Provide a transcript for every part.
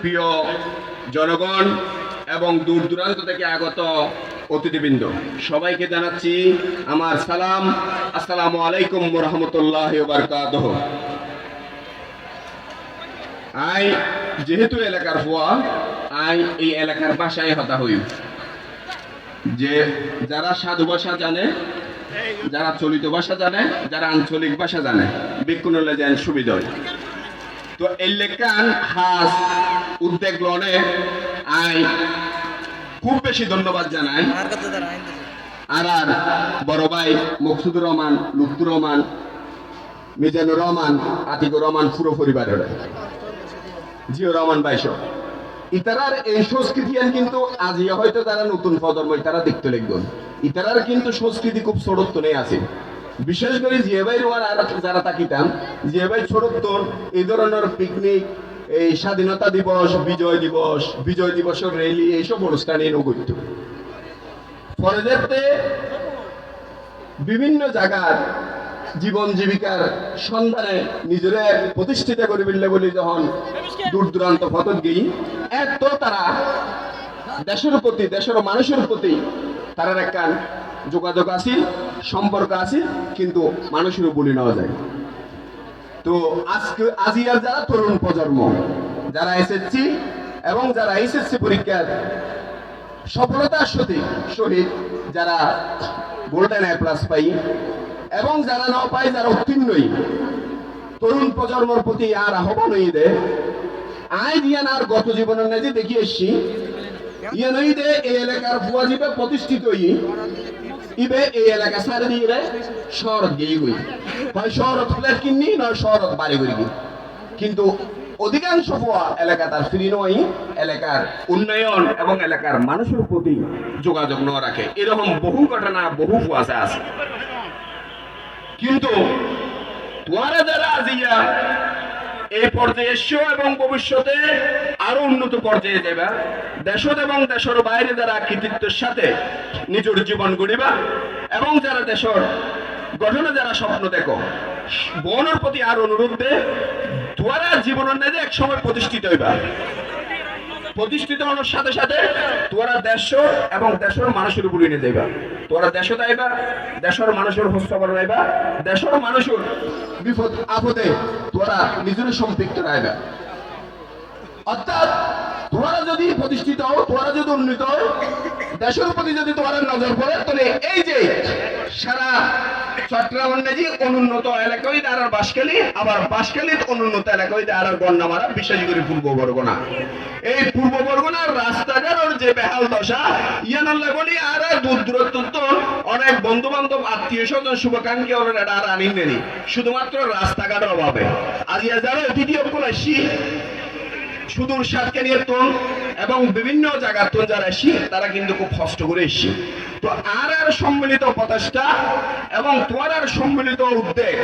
প্রিয় জনগণ এবং দূর দূরান্ত থেকে আগত অতিথিবৃন্দ, সবাইকে জানাচ্ছি আমার সালাম। আসসালামু আলাইকুম রহমতুল্লাহ বারকাত আই, যেহেতু এলাকার হওয়া আই এই এলাকার বাসায় হতা হই। যে যারা সাধু ভাষা জানে, যারা চলিত ভাষা জানে, যারা আঞ্চলিক ভাষা জানে বিক্ষুণলে যেন সুবিধা হয়। তো এই লেখান হাস উদ্বেগ লনে আই খুব বেশি ধন্যবাদ জানাই। আর? আর বড় ভাই মকসুদুর রহমান লুৎফুর রহমান মিজানুর রহমান আতিকুর রহমান পুরো পরিবারের জিও রহমান ভাই সব। ইতারার এই সংস্কৃতি কিন্তু আজিয়া হয়তো তারা নতুন প্রজন্ম তারা দেখতে লিখবেন ইতারার কিন্তু সংস্কৃতি খুব ছোটত্ব নেই আছে। বিশেষ করে জিয়ে ভাই রোয়ার আর যারা তাকিতাম জিয়ে ভাই ছোটত্ব এই ধরনের পিকনিক এই স্বাধীনতা দিবস, বিজয় দিবস, বিজয় দিবসের র্যালি এইসব অনুষ্ঠানে নগত্য পরে যেতে বিভিন্ন জায়গার জীবন জীবিকার সন্ধানে নিজেরে প্রতিষ্ঠিত করে ফেললে বলে যখন দূর দূরান্ত ফতত গেই এত তারা দেশের প্রতি, দেশের মানুষের প্রতি তারা একটা যোগাযোগ আছে, সম্পর্ক আছে, কিন্তু মানুষেরও বলি নেওয়া যায়। তো আজকে আজিয়ার যারা তরুণ প্রজন্ম, যারা এসএসসি এবং যারা এসএসসি পরীক্ষার সফলতার সহিত সহিত যারা গোল্ডেন এ প্লাস পাই এবং যারা নাও পাই, যারা উত্তীর্ণই তরুণ প্রজন্মর প্রতি আর আহ্বান হয়ে দে। আয় দিয়ান আর গত জীবনের নেজে দেখি এসছি। ইয়ে নই দে, এই এলাকার ফুয়াজিবে প্রতিষ্ঠিত ইবে, এই এলাকা সারে দিয়ে রে শহরত গিয়ে গই। হয় শহরত ফ্ল্যাট কিনি নয় শহরত বাড়ি করি কিন্তু অধিকাংশ ফুয়া এলাকা তার ফ্রি নয়, এলাকার উন্নয়ন এবং এলাকার মানুষের প্রতি যোগাযোগ ন রাখে। এরকম বহু ঘটনা, বহু ফুয়াশা আছে কিন্তু তোমারা যারা আজিয়া এই পর্যায়ে এসছো এবং ভবিষ্যতে আরও উন্নত পর্যায়ে যাবা দেশত এবং দেশের বাইরে যারা কৃতিত্বের সাথে নিজের জীবন গড়িবা এবং যারা দেশের গঠনে যারা স্বপ্ন দেখো, বনের প্রতি আর অনুরোধ দে দ্বারা জীবনের নেজে এক সময় প্রতিষ্ঠিত হইবা। প্রতিষ্ঠিত হওয়ার সাথে সাথে তোরা দেশ এবং দেশের মানুষের উপর এনে দেবা। তোরা দেশ যাইবা, দেশের মানুষের হস্তবর রাইবা, দেশের মানুষের বিপদ, আপদে তোরা নিজের সম্পৃক্ত রাইবা। অর্থাৎ তোরা যদি প্রতিষ্ঠিত হও, তোরা যদি উন্নীত দেশের প্রতি যদি তোমার নজর পড়ে, তাহলে এই যে সারা চট্টগ্রাম নেজি অনুন্নত এলাকায় আর বাসখালী আবার বাসখালীর অনুন্নত এলাকায় আর গন্ডামারা, বিশেষ করে পূর্ব বরগনা। এই পূর্ব বরগনার রাস্তাঘাটের যে বেহাল দশা ইয়ানাল্লা বলি, আর দূর দূরত্ব অনেক বন্ধু বান্ধব আত্মীয় স্বজন, শুভাকাঙ্ক্ষী ওরা আর নেনি। শুধুমাত্র রাস্তাঘাটের অভাবে। আজ যারা অতিথি আসি সুদূর সাতকে নিয়ে তোল এবং বিভিন্ন জায়গার তোন যারা এসি, তারা কিন্তু খুব কষ্ট করে এসি তো আর আর সম্মিলিত প্রচেষ্টা এবং তোমার আর সম্মিলিত উদ্যোগ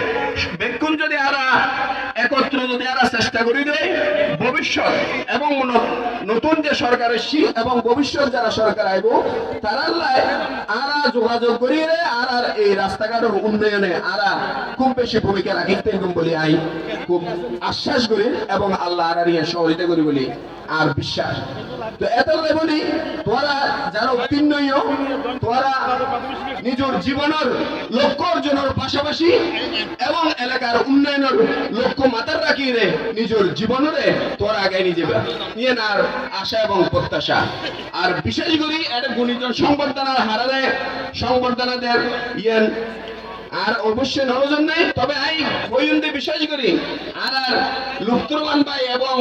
বেক্ষণ যদি আরা একত্র যদি আরা চেষ্টা করি দেয় ভবিষ্যৎ এবং নতুন যে সরকার এসছি এবং ভবিষ্যৎ যারা সরকার আইব, তারা আরা যোগাযোগ করিয়ে আর আর এই রাস্তাঘাটের উন্নয়নে আরা খুব বেশি ভূমিকা রাখিতে বলি আই। খুব আশ্বাস করি এবং আল্লাহ আর ইয়ে সহযোগিতা করি বলি। আর বিশ্বাস। তো এত বলি, তোরা যারা উত্তীর্ণ হইও, তোরা নিজের জীবনের লক্ষ্য অর্জনের পাশাপাশি এবং এলাকার উন্নয়নের লক্ষ্য মাথার রাখি রে নিজের জীবনের তোরা আগে নিয়ে যাবে নিয়ে না আর আশা এবং প্রত্যাশা। আর বিশেষ করে একটা গুণিজন সংবর্ধনার হারারে সংবর্ধনাদের ইয়েন। আর অবশ্যই নজন নাই তবে আই বইন্দে বিশ্বাস করি আর আর লুপ্তুর রহমান ভাই এবং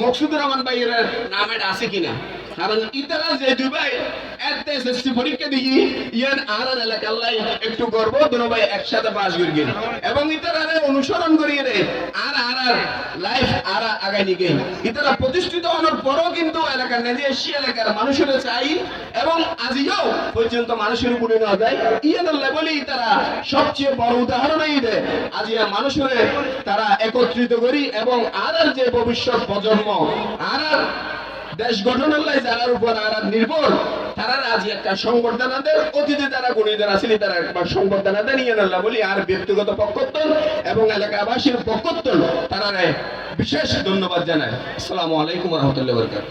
মকসুদুর রহমান ভাই এর নাম এটা আছে কিনা? কারণ ইতারা যে দুবাই এত এসএসসি পরীক্ষা দিই, ইয়ান আর আর এলাকার লাই একটু গর্ব, দুনো ভাই একসাথে পাস করি এবং ইতারা অনুসরণ করিয়ে রে, আর আর আর লাইফ আর আগাই নিয়ে গেল। ইতারা প্রতিষ্ঠিত হওয়ার পরও কিন্তু এলাকার নেজে এসি এলাকার মানুষের চাই, এবং আজিও পর্যন্ত মানুষের উপরে নেওয়া যায়। ইয়ানের লেভেলেই তারা সবচেয়ে বড় উদাহরণ এই দেয় আজ ইয়া মানুষের তারা একত্রিত করি, এবং আর আর যে ভবিষ্যৎ প্রজন্ম আর আর দেশ গঠন লাই যারার উপর আর নির্ভর, তারা রাজি একটা সংবর্ধনাদের অতিথি তারা গুণীদের ছিলেন তারা একবার সংবর্ধনাদের নিয়ে আল্লাহ বলি, আর ব্যক্তিগত পক্ষত্তন এবং এলাকাবাসীর পক্ষত্তন তারা বিশেষ ধন্যবাদ জানায়। আসসালামু আলাইকুম রহমতুল্লাহ বরকাত